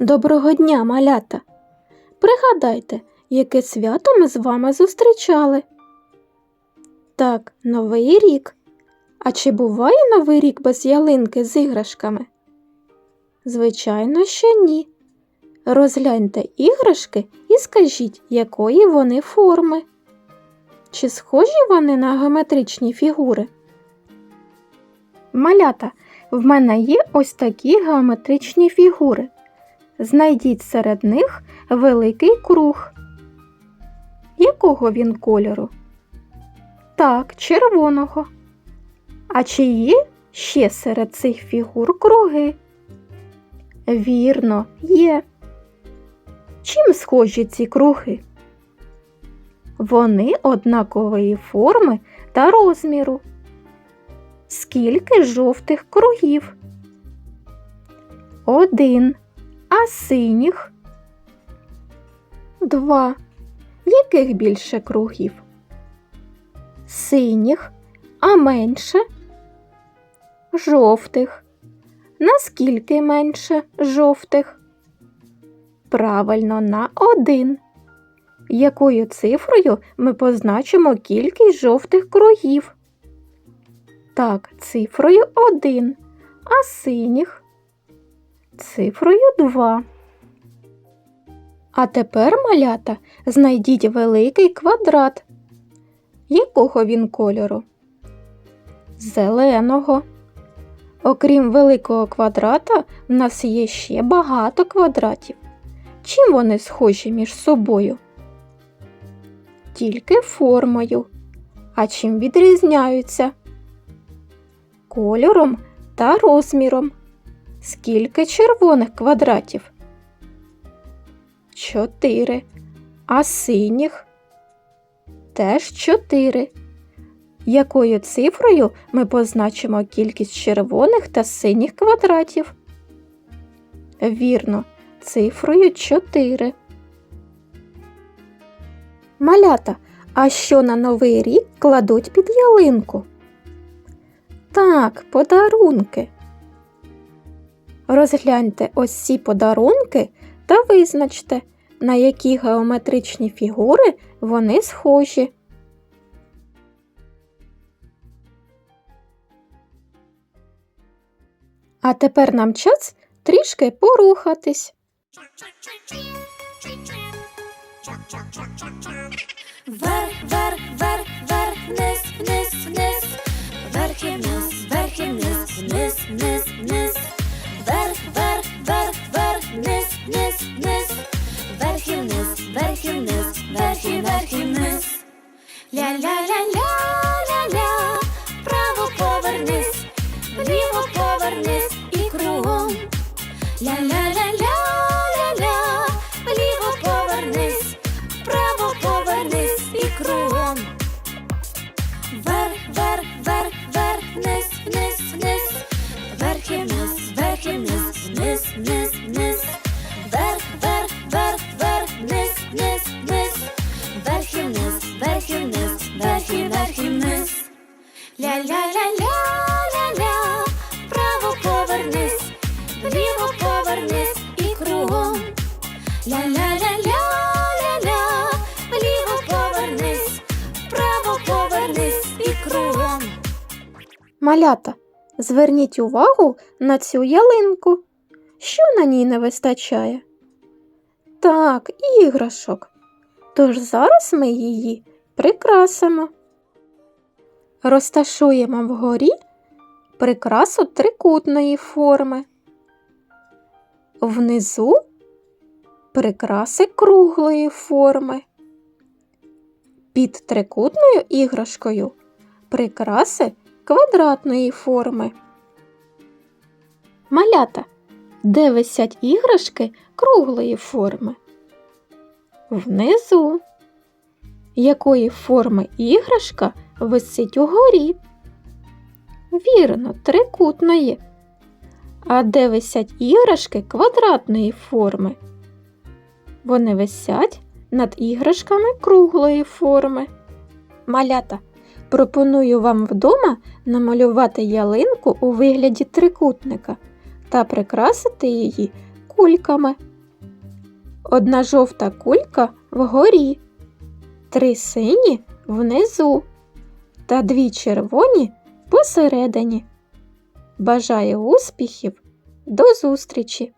Доброго дня, малята! Пригадайте, яке свято ми з вами зустрічали. Так, Новий рік. А чи буває Новий рік без ялинки з іграшками? Звичайно, що ні. Розгляньте іграшки і скажіть, якої вони форми. Чи схожі вони на геометричні фігури? Малята, в мене є ось такі геометричні фігури. Знайдіть серед них великий круг. Якого він кольору? Так, червоного. А чи є ще серед цих фігур круги? Вірно, є. Чим схожі ці круги? Вони однакової форми та розміру. Скільки жовтих кругів? Один. А синіх? Два. Яких більше кругів? Синіх, а менше? Жовтих. Наскільки менше жовтих? Правильно, на один. Якою цифрою ми позначимо кількість жовтих кругів? Так, цифрою 1, а синіх цифрою 2. А тепер, малята, знайдіть великий квадрат. Якого він кольору? Зеленого. Окрім великого квадрата, в нас є ще багато квадратів. Чим вони схожі між собою? Тільки формою. А чим відрізняються? Кольором та розміром. Скільки червоних квадратів? Чотири. А синіх? Теж чотири. Якою цифрою ми позначимо кількість червоних та синіх квадратів? Вірно, цифрою 4. Малята, а що на новий рік кладуть під ялинку? Так, подарунки. Розгляньте ось ці подарунки та визначте, на які геометричні фігури вони схожі. А тепер нам час трішки порухатись. Вверх, вверх, вверх, вверх, вниз, вниз, вниз, вверх і вниз, вверх і вниз, вниз, вниз, вниз, Ля-ля-ля-ля-ля-ля, право повернись, ліво повернись і кругом. Ля-ля-ля-ля-ля-ля, Ля-ля-ля-ля-ля-ля, вправо повернись, вліво повернись і кругом. Ля-ля-ля-ля-ля-ля, вліво повернись, вправо повернись і кругом. Малята, зверніть увагу на цю ялинку. Що на ній не вистачає? Так, іграшок. Тож зараз ми її прикрасимо. Розташуємо вгорі прикрасу трикутної форми. Внизу прикраси круглої форми. Під трикутною іграшкою прикраси квадратної форми. Малята, де висять іграшки круглої форми? Внизу. Якої форми іграшка висить угорі? Вірно, трикутної. А де висять іграшки квадратної форми? Вони висять над іграшками круглої форми. Малята, пропоную вам вдома намалювати ялинку у вигляді трикутника та прикрасити її кульками. Одна жовта кулька вгорі, три сині внизу та дві червоні посередині. Бажаю успіхів! До зустрічі!